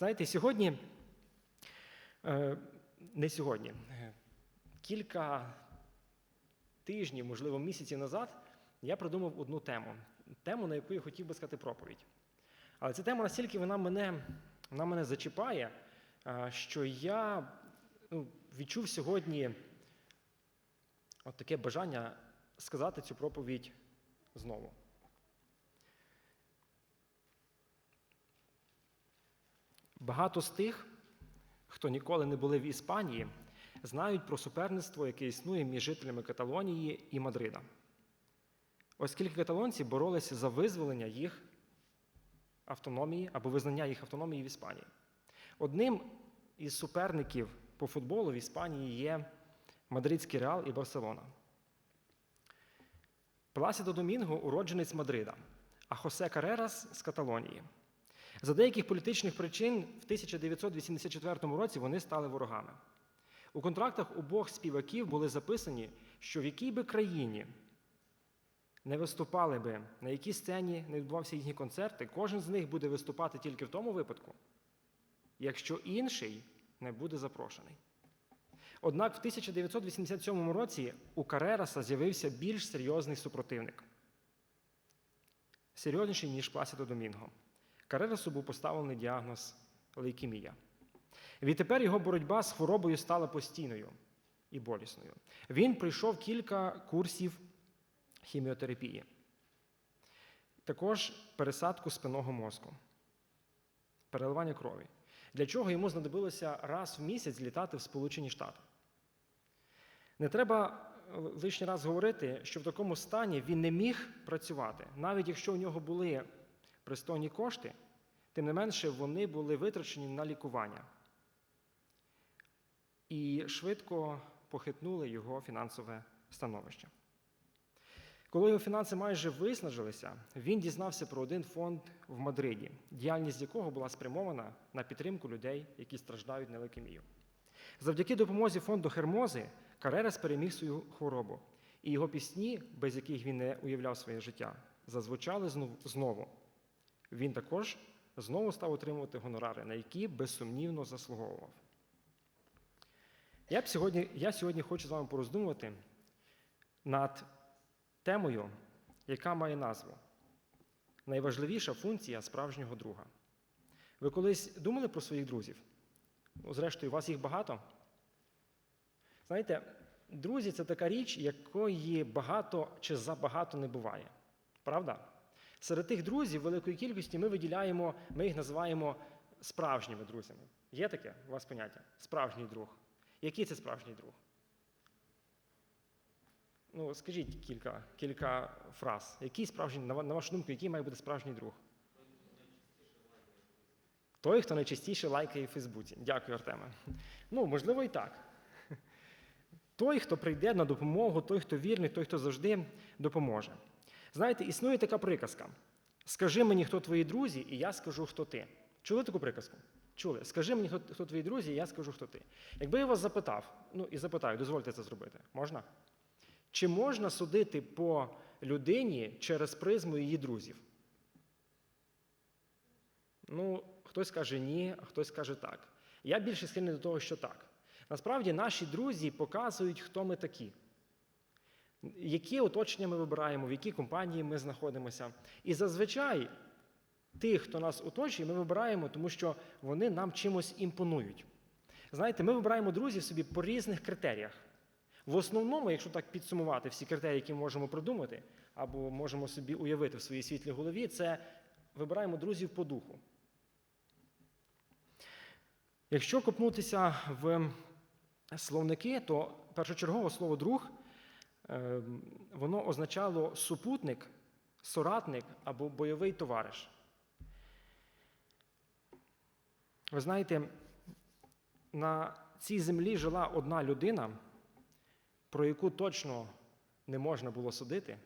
Знаєте, сьогодні, е, не сьогодні, е, кілька тижнів, можливо, місяців назад я придумав одну тему. Тему, на яку я хотів би сказати проповідь. Але ця тема настільки вона мене, вона мене зачіпає, е, що я ну, відчув сьогодні от таке бажання сказати цю проповідь знову. Багато з тих, хто ніколи не були в Іспанії, знають про суперництво, яке існує між жителями Каталонії і Мадрида. Оскільки каталонці боролися за визволення їх автономії або визнання їх автономії в Іспанії. Одним із суперників по футболу в Іспанії є Мадридський Реал і Барселона. Пласідо Домінго уродженець Мадрида, а Хосе Карерас з Каталонії. За деяких політичних причин в 1984 році вони стали ворогами. У контрактах обох співаків були записані, що в якій би країні не виступали би, на якій сцені не відбувався їхні концерти, кожен з них буде виступати тільки в тому випадку, якщо інший не буде запрошений. Однак в 1987 році у Карераса з'явився більш серйозний супротивник, серйозніший, ніж Пласідо Домінго. Карерасу був поставлений діагноз лейкемія. Відтепер його боротьба з хворобою стала постійною і болісною. Він пройшов кілька курсів хіміотерапії, також пересадку спинного мозку, переливання крові, для чого йому знадобилося раз в місяць літати в Сполучені Штати. Не треба лишній раз говорити, що в такому стані він не міг працювати, навіть якщо у нього були пристойні кошти, тим не менше вони були витрачені на лікування і швидко похитнули його фінансове становище. Коли його фінанси майже виснажилися, він дізнався про один фонд в Мадриді, діяльність якого була спрямована на підтримку людей, які страждають на лейкемію. Завдяки допомозі фонду Хермози Карерас переміг свою хворобу, і його пісні, без яких він не уявляв своє життя, зазвучали знову. Він також знову став отримувати гонорари, на які безсумнівно заслуговував. Я б сьогодні, я сьогодні хочу з вами пороздумувати над темою, яка має назву Найважливіша функція справжнього друга. Ви колись думали про своїх друзів? Ну, Зрештою, у вас їх багато? Знаєте, друзі це така річ, якої багато чи забагато не буває. Правда? Серед тих друзів великої кількості ми виділяємо, ми їх називаємо справжніми друзями. Є таке у вас поняття? Справжній друг. Який це справжній друг? Ну, скажіть кілька кілька фраз. Який справжній, на вашу думку, який має бути справжній друг? Той, хто найчастіше лайкає в Фейсбуці. Дякую, Артеме. Ну, можливо, і так. Той, хто прийде на допомогу, той, хто вірний, той, хто завжди допоможе. Знаєте, існує така приказка: скажи мені, хто твої друзі, і я скажу, хто ти. Чули таку приказку? Чули? Скажи мені, хто, хто твої друзі, і я скажу, хто ти. Якби я вас запитав, ну і запитаю, дозвольте це зробити, можна? Чи можна судити по людині через призму її друзів? Ну, хтось каже ні, а хтось каже так. Я більше схильний до того, що так. Насправді, наші друзі показують, хто ми такі, які оточення ми вибираємо, в якій компанії ми знаходимося. І зазвичай тих, хто нас оточує, ми вибираємо, тому що вони нам чимось імпонують. Знаєте, ми вибираємо друзів собі по різних критеріях. В основному, якщо так підсумувати всі критерії, які ми можемо придумати, або можемо собі уявити в своїй світлій голові, це вибираємо друзів по духу. Якщо копнутися в словники, то першочергово слово друг воно означало супутник, соратник або бойовий товариш. Ви знаєте, на цій землі жила одна людина, про яку точно не можна було судити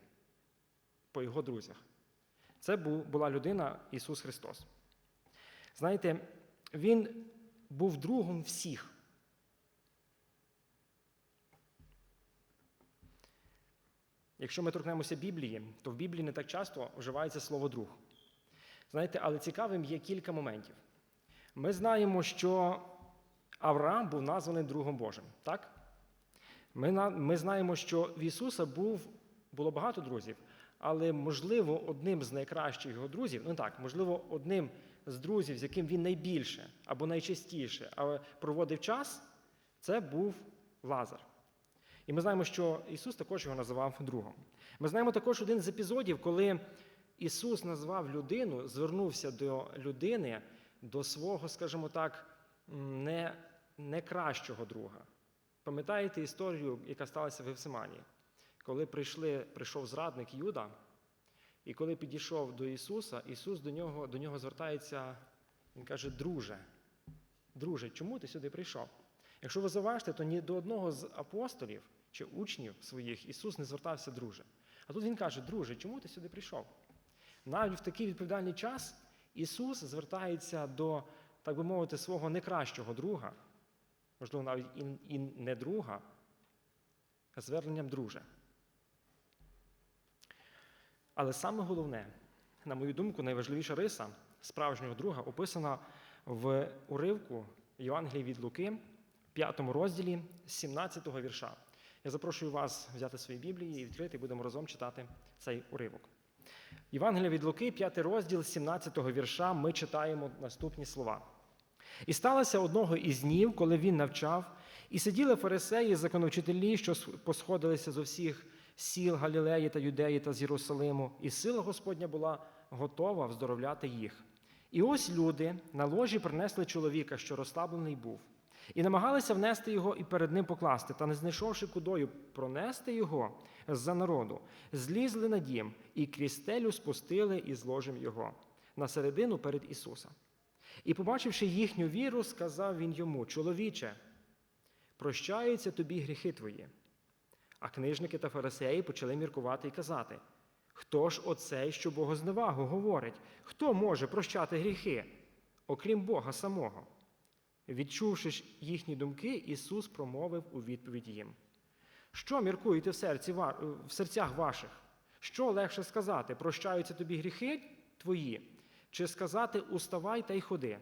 по його друзях. Це була людина Ісус Христос. Знаєте, Він був другом всіх. Якщо ми торкнемося Біблії, то в Біблії не так часто вживається слово друг. Знаєте, але цікавим є кілька моментів. Ми знаємо, що Авраам був названий другом Божим, так? Ми, ми знаємо, що в Ісуса був, було багато друзів, але, можливо, одним з найкращих його друзів, ну так, можливо, одним з друзів, з яким він найбільше або найчастіше проводив час, це був Лазар. І ми знаємо, що Ісус також його називав другом. Ми знаємо також один з епізодів, коли Ісус назвав людину, звернувся до людини, до свого, скажімо так, не, не кращого друга. Пам'ятаєте історію, яка сталася в Гефсиманії? Коли прийшли, прийшов зрадник Юда, і коли підійшов до Ісуса, Ісус до нього, до нього звертається, Він каже, друже, друже, чому ти сюди прийшов? Якщо ви зауважите, то ні до одного з апостолів чи учнів своїх Ісус не звертався друже. А тут Він каже, друже, чому ти сюди прийшов? Навіть в такий відповідальний час Ісус звертається до, так би мовити, свого некращого друга, можливо, навіть і не друга, а зверненням друже. Але саме головне, на мою думку, найважливіша риса справжнього друга описана в уривку Євангелії від Луки, 5 розділі, з 17 вірша. Я запрошую вас взяти свої Біблії і відкрити, будемо разом читати цей уривок. Євангелія від Луки, 5 розділ, з 17 вірша, ми читаємо наступні слова. І сталося одного із днів, коли він навчав, і сиділи фарисеї, законовчителі, що посходилися з усіх сіл Галілеї та Юдеї та з Єрусалиму, і сила Господня була готова вздоровляти їх. І ось люди на ложі принесли чоловіка, що розслаблений був, і намагалися внести його і перед ним покласти, та, не знайшовши кудою пронести його з-за народу, злізли на дім і крізь стелю спустили із ложем його на середину перед Ісуса. І, побачивши їхню віру, сказав він йому: Чоловіче, прощаються тобі гріхи твої. А книжники та фарисеї почали міркувати і казати: Хто ж оцей, що богозневагу говорить? Хто може прощати гріхи, окрім Бога самого? Відчувши їхні думки, Ісус промовив у відповідь їм: Що міркуєте в, серці, в серцях ваших? Що легше сказати, прощаються тобі гріхи твої, чи сказати уставай та й ходи?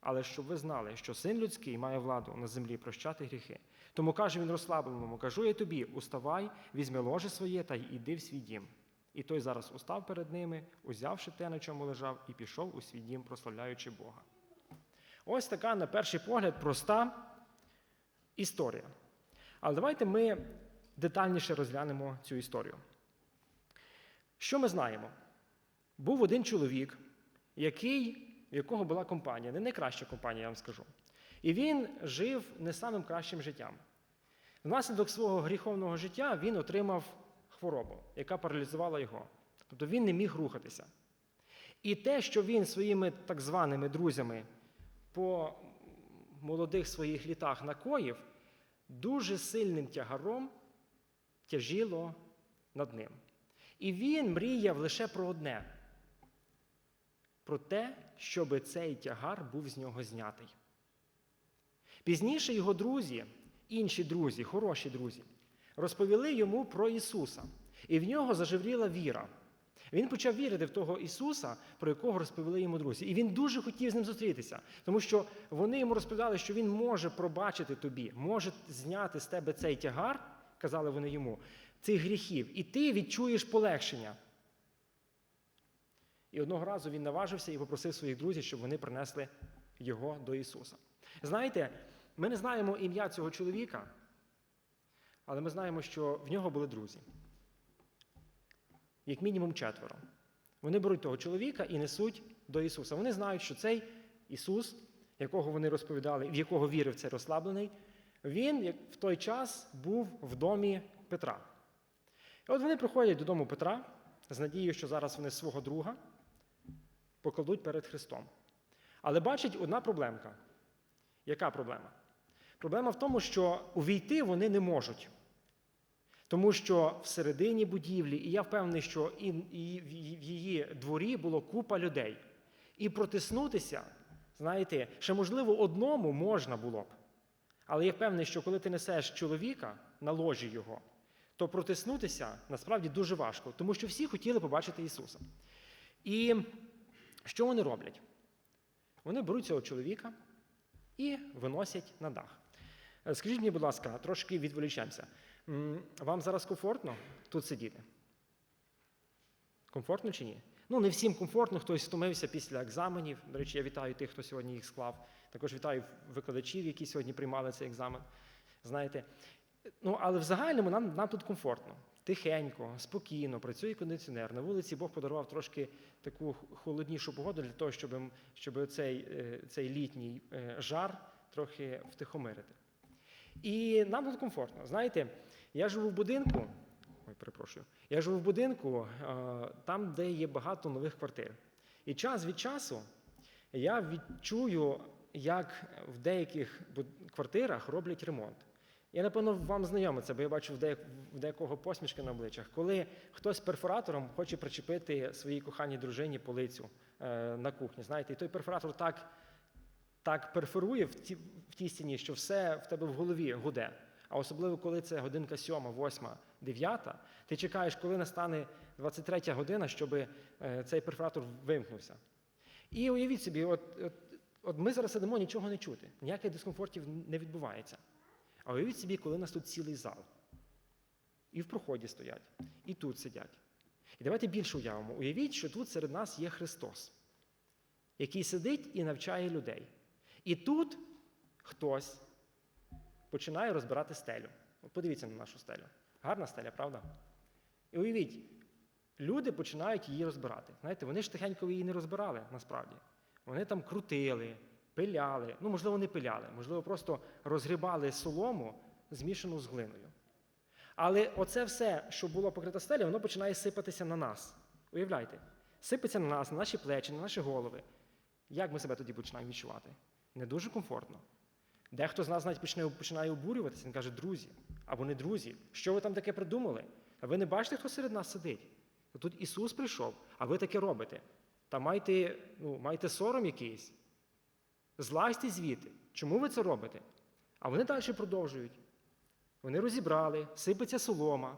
Але щоб ви знали, що син людський має владу на землі прощати гріхи. Тому каже він розслабленому: кажу я тобі, уставай, візьми ложе своє та й іди в свій дім. І той зараз устав перед ними, узявши те, на чому лежав, і пішов у свій дім, прославляючи Бога. Ось така, на перший погляд, проста історія. Але давайте ми детальніше розглянемо цю історію. Що ми знаємо? Був один чоловік, який, в якого була компанія, не найкраща компанія, я вам скажу. І він жив не самим кращим життям. Внаслідок свого гріховного життя він отримав хворобу, яка паралізувала його. Тобто він не міг рухатися. І те, що він своїми так званими друзями по молодих своїх літах накоїв, дуже сильним тягаром тяжіло над ним. І він мріяв лише про одне: про те, щоб цей тягар був з нього знятий. Пізніше його друзі, інші друзі, хороші друзі, розповіли йому про Ісуса, і в нього зажевріла віра. Він почав вірити в того Ісуса, про якого розповіли йому друзі. І він дуже хотів з ним зустрітися, тому що вони йому розповідали, що він може пробачити тобі, може зняти з тебе цей тягар, казали вони йому, цих гріхів, і ти відчуєш полегшення. І одного разу він наважився і попросив своїх друзів, щоб вони принесли його до Ісуса. Знаєте, ми не знаємо ім'я цього чоловіка, але ми знаємо, що в нього були друзі. Як мінімум четверо. Вони беруть того чоловіка і несуть до Ісуса. Вони знають, що цей Ісус, якого вони розповідали, в якого вірив цей розслаблений, він в той час був в домі Петра. І от вони приходять додому Петра з надією, що зараз вони свого друга покладуть перед Христом. Але бачать одна проблемка. Яка проблема? Проблема в тому, що увійти вони не можуть. Тому що всередині будівлі, і я впевнений, що і, в її дворі було купа людей. І протиснутися, знаєте, ще можливо одному можна було б. Але я впевнений, що коли ти несеш чоловіка на ложі його, то протиснутися насправді дуже важко, тому що всі хотіли побачити Ісуса. І що вони роблять? Вони беруть цього чоловіка і виносять на дах. Е, Скажіть мені, будь ласка, трошки відволічемося. Вам зараз комфортно тут сидіти? Комфортно чи ні? Ну, не всім комфортно, хтось втомився після екзаменів. До речі, я вітаю тих, хто сьогодні їх склав. Також вітаю викладачів, які сьогодні приймали цей екзамен. Знаєте, ну але в загальному нам, нам тут комфортно. Тихенько, спокійно, працює кондиціонер. На вулиці Бог подарував трошки таку холоднішу погоду для того, щоб, щоб цей, е, цей літній е, жар трохи втихомирити. І нам тут комфортно. Знаєте, я живу в будинку. Ой, перепрошую. Я живу в будинку, е, там, де є багато нових квартир. І час від часу я відчую, як в деяких квартирах роблять ремонт. Я, напевно, вам знайомо це, бо я бачу в, деякого посмішки на обличчях, коли хтось перфоратором хоче причепити своїй коханій дружині полицю е, на кухні. Знаєте, і той перфоратор так, так перфорує в, ті, в тій стіні, що все в тебе в голові гуде. А особливо, коли це годинка сьома, восьма, дев'ята, ти чекаєш, коли настане 23 година, щоб е, цей перфоратор вимкнувся. І уявіть собі, от, от, от ми зараз сидимо, нічого не чути, ніяких дискомфортів не відбувається. А уявіть собі, коли у нас тут цілий зал. І в проході стоять, і тут сидять. І давайте більше уявимо. Уявіть, що тут серед нас є Христос, який сидить і навчає людей. І тут хтось починає розбирати стелю. Подивіться на нашу стелю. Гарна стеля, правда? І уявіть, люди починають її розбирати. Знаєте, вони ж тихенько її не розбирали насправді. Вони там крутили, пиляли. Ну, можливо, не пиляли, можливо, просто розгрібали солому, змішану з глиною. Але оце все, що було покрите стелі, воно починає сипатися на нас. Уявляйте, сипеться на нас, на наші плечі, на наші голови. Як ми себе тоді починаємо відчувати? Не дуже комфортно. Дехто з нас навіть починає, починає обурюватися, він каже, друзі, або не друзі, що ви там таке придумали? А ви не бачите, хто серед нас сидить? Тут Ісус прийшов, а ви таке робите. Та майте, ну, майте сором якийсь. Злазьте звідти. Чому ви це робите? А вони далі продовжують. Вони розібрали, сипеться солома.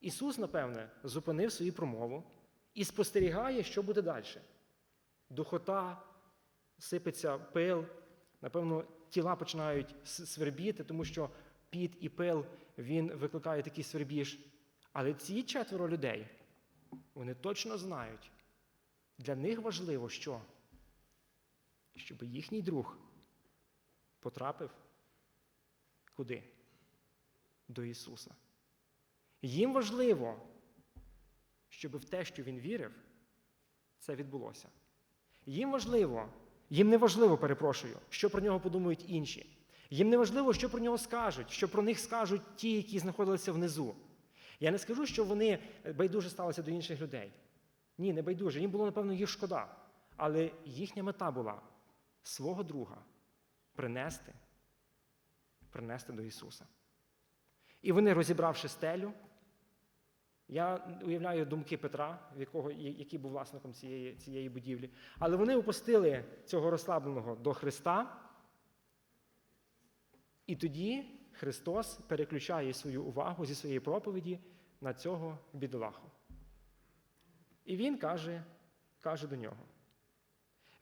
Ісус, напевне, зупинив свою промову і спостерігає, що буде далі. Духота, сипеться пил, напевно, тіла починають свербіти, тому що піт і пил він викликає такий свербіж. Але ці четверо людей, вони точно знають, для них важливо, що? Щоб їхній друг потрапив куди? До Ісуса. Їм важливо, щоб в те, що він вірив, це відбулося. Їм важливо, їм не важливо, перепрошую, що про нього подумають інші. Їм не важливо, що про нього скажуть, що про них скажуть ті, які знаходилися внизу. Я не скажу, що вони байдуже сталися до інших людей. Ні, не байдуже. Їм було, напевно, їх шкода. Але їхня мета була свого друга принести, принести до Ісуса. І вони, розібравши стелю, я уявляю думки Петра, якого, який був власником цієї, цієї будівлі, але вони опустили цього розслабленого до Христа, і тоді Христос переключає свою увагу зі своєї проповіді на цього бідолаху. І він каже, каже до нього.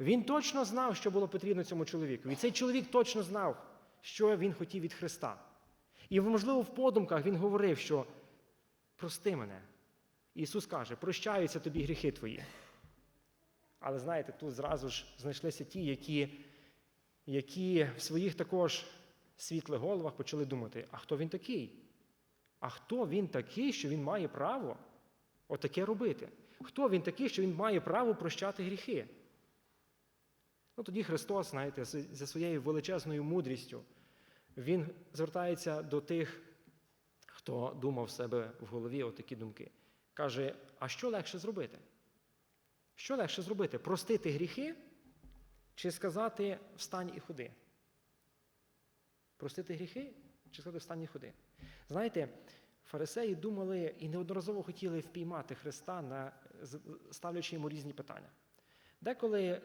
Він точно знав, що було потрібно цьому чоловіку. І цей чоловік точно знав, що він хотів від Христа. І, можливо, в подумках він говорив, що прости мене. Ісус каже, прощаються тобі гріхи твої. Але знаєте, тут зразу ж знайшлися ті, які, які в своїх також світлих головах почали думати, а хто він такий? А хто він такий, що він має право отаке робити? Хто він такий, що він має право прощати гріхи? Ну тоді Христос, знаєте, за своєю величезною мудрістю, Він звертається до тих, хто думав в себе в голові отакі думки. Каже: а що легше зробити? Що легше зробити? Простити гріхи чи сказати встань і ходи? Простити гріхи чи сказати встань і ходи? Знаєте, фарисеї думали і неодноразово хотіли впіймати Христа, на, ставлячи йому різні питання. Деколи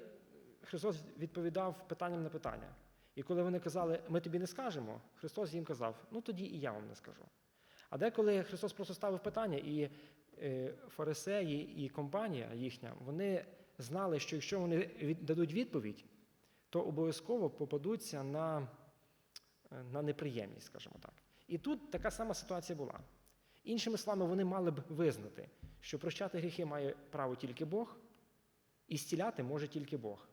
Христос відповідав питанням на питання. І коли вони казали, ми тобі не скажемо, Христос їм казав, ну тоді і я вам не скажу. А деколи Христос просто ставив питання, і е, фарисеї і компанія їхня, вони знали, що якщо вони дадуть відповідь, то обов'язково попадуться на, на неприємність, скажімо так. І тут така сама ситуація була. Іншими словами, вони мали б визнати, що прощати гріхи має право тільки Бог, і зціляти може тільки Бог.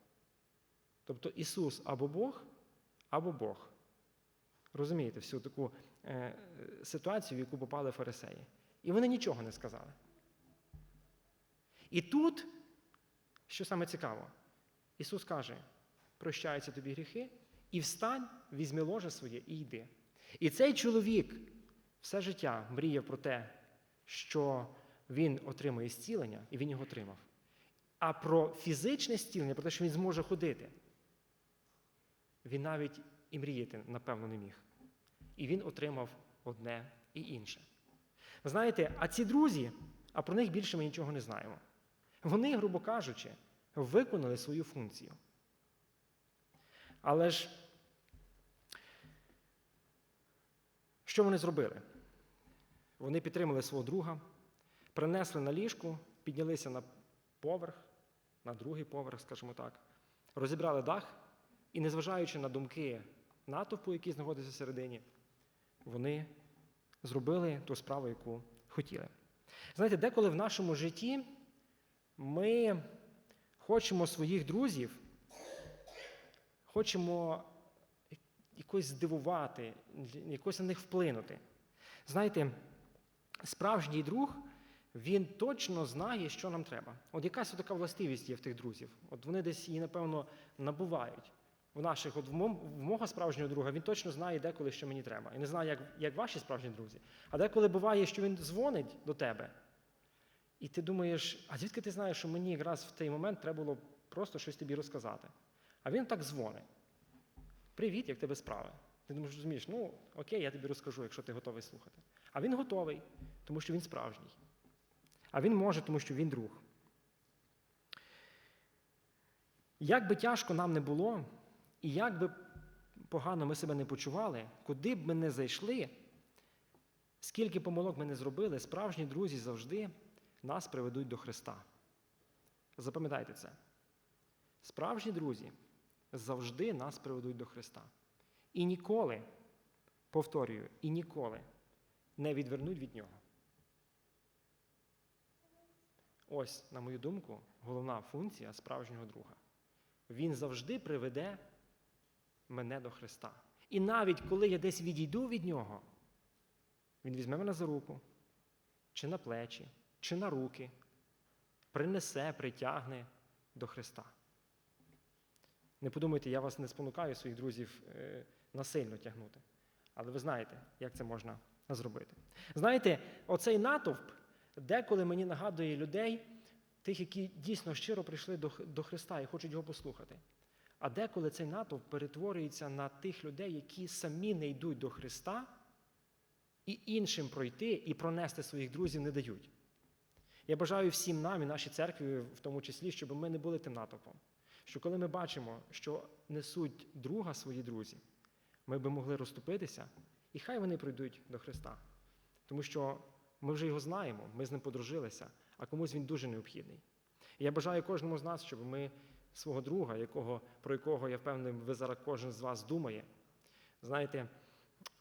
Тобто Ісус або Бог, або Бог. Розумієте всю таку ситуацію, в яку попали фарисеї. І вони нічого не сказали. І тут, що саме цікаво, Ісус каже: прощаються тобі гріхи, і встань, візьми ложе своє і йди. І цей чоловік все життя мріяв про те, що він отримує зцілення, і він його отримав. А про фізичне зцілення, про те, що він зможе ходити, він навіть і мріяти, напевно, не міг. І він отримав одне і інше. Знаєте, а ці друзі, а про них більше ми нічого не знаємо. Вони, грубо кажучи, виконали свою функцію. Але ж що вони зробили? Вони підтримали свого друга, принесли на ліжку, піднялися на поверх, на другий поверх, скажімо так, розібрали дах і, незважаючи на думки натовпу, який знаходиться всередині, вони зробили ту справу, яку хотіли. Знаєте, деколи в нашому житті ми хочемо своїх друзів, хочемо якось здивувати, якось на них вплинути. Знаєте, справжній друг, він точно знає, що нам треба. От якась така властивість є в тих друзів. От вони десь її, напевно, набувають. В наших, от в мого, справжнього друга, він точно знає деколи, що мені треба. І не знаю, як, як ваші справжні друзі. А деколи буває, що він дзвонить до тебе, і ти думаєш, а звідки ти знаєш, що мені якраз в той момент треба було просто щось тобі розказати? А він так дзвонить. Привіт, як тебе справи? Ти думаєш, розумієш, ну окей, я тобі розкажу, якщо ти готовий слухати. А він готовий, тому що він справжній. А він може, тому що він друг. Як би тяжко нам не було, і як би погано ми себе не почували, куди б ми не зайшли, скільки помилок ми не зробили, справжні друзі завжди нас приведуть до Христа. Запам'ятайте це. Справжні друзі завжди нас приведуть до Христа. І ніколи, повторюю, і ніколи не відвернуть від Нього. Ось, на мою думку, головна функція справжнього друга. Він завжди приведе мене до Христа. І навіть коли я десь відійду від Нього, Він візьме мене за руку, чи на плечі, чи на руки, принесе, притягне до Христа. Не подумайте, я вас не спонукаю своїх друзів е, насильно тягнути. Але ви знаєте, як це можна зробити. Знаєте, оцей натовп деколи мені нагадує людей, тих, які дійсно щиро прийшли до, до Христа і хочуть його послухати. А деколи цей натовп перетворюється на тих людей, які самі не йдуть до Христа і іншим пройти і пронести своїх друзів не дають. Я бажаю всім нам і нашій церкві, в тому числі, щоб ми не були тим натовпом. Що коли ми бачимо, що несуть друга свої друзі, ми би могли розступитися, і хай вони прийдуть до Христа. Тому що ми вже його знаємо, ми з ним подружилися, а комусь він дуже необхідний. І я бажаю кожному з нас, щоб ми свого друга, якого, про якого я впевнений, ви зараз кожен з вас думає, знаєте,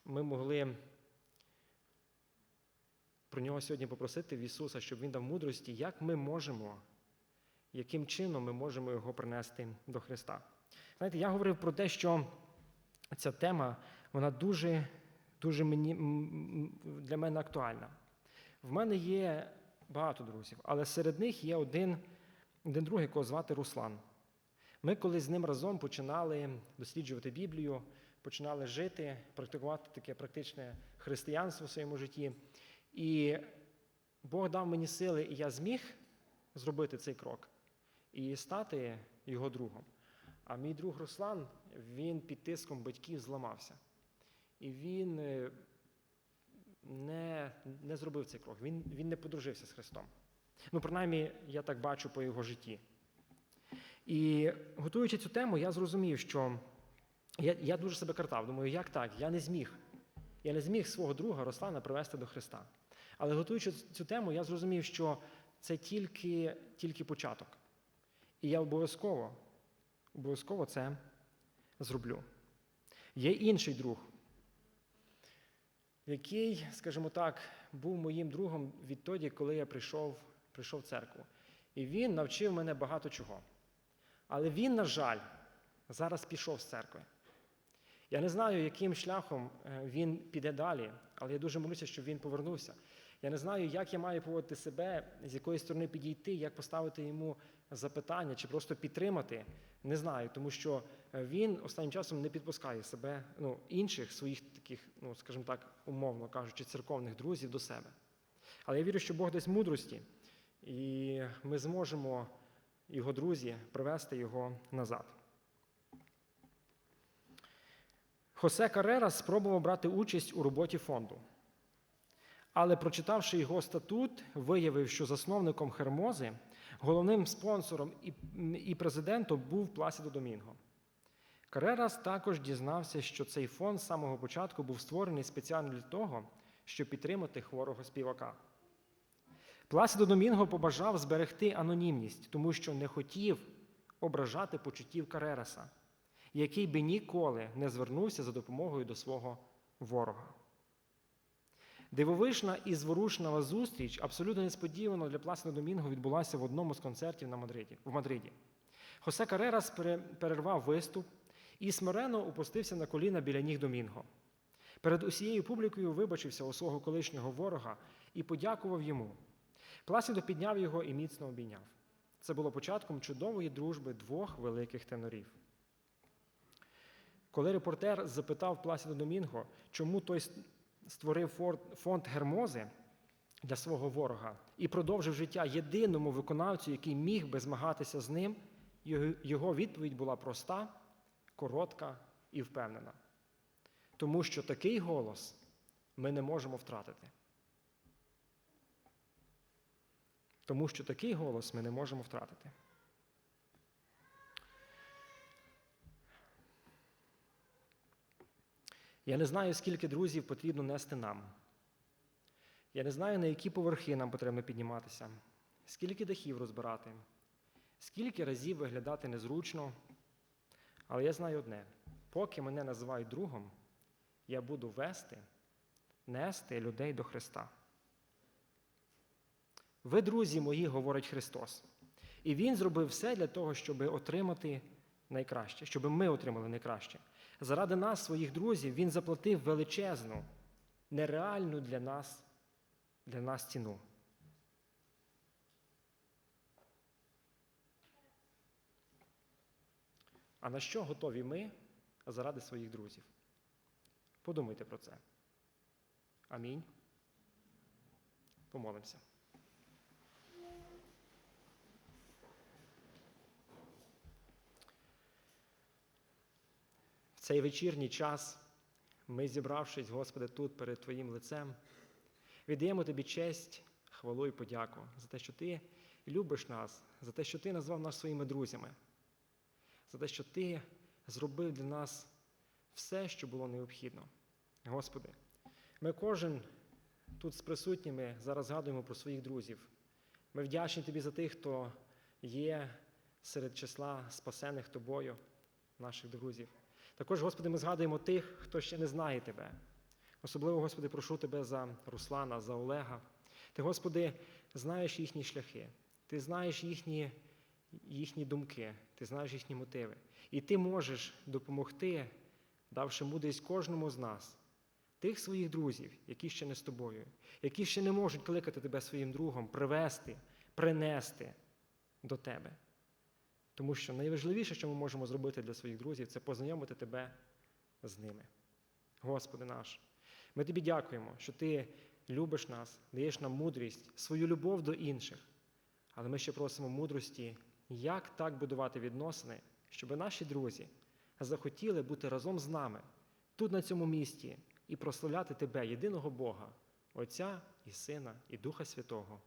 ми могли про нього сьогодні попросити в Ісуса, щоб Він дав мудрості, як ми можемо, яким чином ми можемо його принести до Христа. Знаєте, я говорив про те, що ця тема, вона дуже, дуже мені, для мене актуальна. В мене є багато друзів, але серед них є один, один другий, якого звати Руслан. Ми колись з ним разом починали досліджувати Біблію, починали жити, практикувати таке практичне християнство в своєму житті. І Бог дав мені сили, і я зміг зробити цей крок і стати його другом. А мій друг Руслан, він під тиском батьків зламався. І він не не зробив цей крок, він він не подружився з Христом. Ну, принаймні, я так бачу по його житті. І готуючи цю тему, я зрозумів, що я я дуже себе картав. Думаю, як так? Я не зміг. Я не зміг свого друга Руслана привести до Христа. Але готуючи цю тему, я зрозумів, що це тільки, тільки початок. І я обов'язково, обов'язково це зроблю. Є інший друг, який, скажімо так, був моїм другом відтоді, коли я прийшов, прийшов в церкву. І він навчив мене багато чого. Але він, на жаль, зараз пішов з церкви. Я не знаю, яким шляхом е, він піде далі, але я дуже молюся, щоб він повернувся. Я не знаю, як я маю поводити себе, з якої сторони підійти, як поставити йому запитання чи просто підтримати. Не знаю, тому що е, він останнім часом не підпускає себе, ну, інших своїх таких, ну, скажімо так, умовно кажучи, церковних друзів до себе. Але я вірю, що Бог дасть мудрості, і ми зможемо, його друзі, привести його назад. Хосе Карера спробував брати участь у роботі фонду. Але, прочитавши його статут, виявив, що засновником Хермози, головним спонсором і президентом був Пласідо Домінго. Карерас також дізнався, що цей фонд з самого початку був створений спеціально для того, щоб підтримати хворого співака. Пласідо Домінго побажав зберегти анонімність, тому що не хотів ображати почуттів Карераса, який би ніколи не звернувся за допомогою до свого ворога. Дивовижна і зворушна зустріч абсолютно несподівано для Пласідо Домінго відбулася в одному з концертів на Мадриді, в Мадриді. Хосе Карерас перервав виступ і смиренно опустився на коліна біля ніг Домінго. Перед усією публікою вибачився у свого колишнього ворога і подякував йому. Пласідо підняв його і міцно обійняв. Це було початком чудової дружби двох великих тенорів. Коли репортер запитав Пласідо Домінго, чому той створив фонд Гермози для свого ворога і продовжив життя єдиному виконавцю, який міг би змагатися з ним, його- відповідь була проста, коротка і впевнена. Тому що такий голос ми не можемо втратити. Тому що такий голос ми не можемо втратити. Я не знаю, скільки друзів потрібно нести нам. Я не знаю, на які поверхи нам потрібно підніматися, скільки дахів розбирати, скільки разів виглядати незручно. Але я знаю одне: поки мене називають другом, я буду вести, нести людей до Христа. Ви, друзі мої, говорить Христос. І Він зробив все для того, щоб отримати найкраще, щоб ми отримали найкраще. Заради нас, своїх друзів, Він заплатив величезну, нереальну для нас, для нас ціну. А на що готові ми заради своїх друзів? Подумайте про це. Амінь. Помолимося. Цей вечірній час ми, зібравшись, Господи, тут перед Твоїм лицем, віддаємо Тобі честь, хвалу і подяку за те, що Ти любиш нас, за те, що Ти назвав нас своїми друзями, за те, що Ти зробив для нас все, що було необхідно. Господи, ми кожен тут з присутніми зараз згадуємо про своїх друзів. Ми вдячні Тобі за тих, хто є серед числа спасених Тобою, наших друзів. Також, Господи, ми згадуємо тих, хто ще не знає Тебе. Особливо, Господи, прошу Тебе за Руслана, за Олега. Ти, Господи, знаєш їхні шляхи, Ти знаєш їхні, їхні думки, Ти знаєш їхні мотиви. І Ти можеш допомогти, давши мудрість кожному з нас, тих своїх друзів, які ще не з тобою, які ще не можуть кликати тебе своїм другом, привести, принести до тебе. Тому що найважливіше, що ми можемо зробити для своїх друзів, це познайомити тебе з ними. Господи наш, ми тобі дякуємо, що Ти любиш нас, даєш нам мудрість, свою любов до інших. Але ми ще просимо мудрості, як так будувати відносини, щоб наші друзі захотіли бути разом з нами тут, на цьому місці, і прославляти Тебе, єдиного Бога, Отця і Сина, і Духа Святого.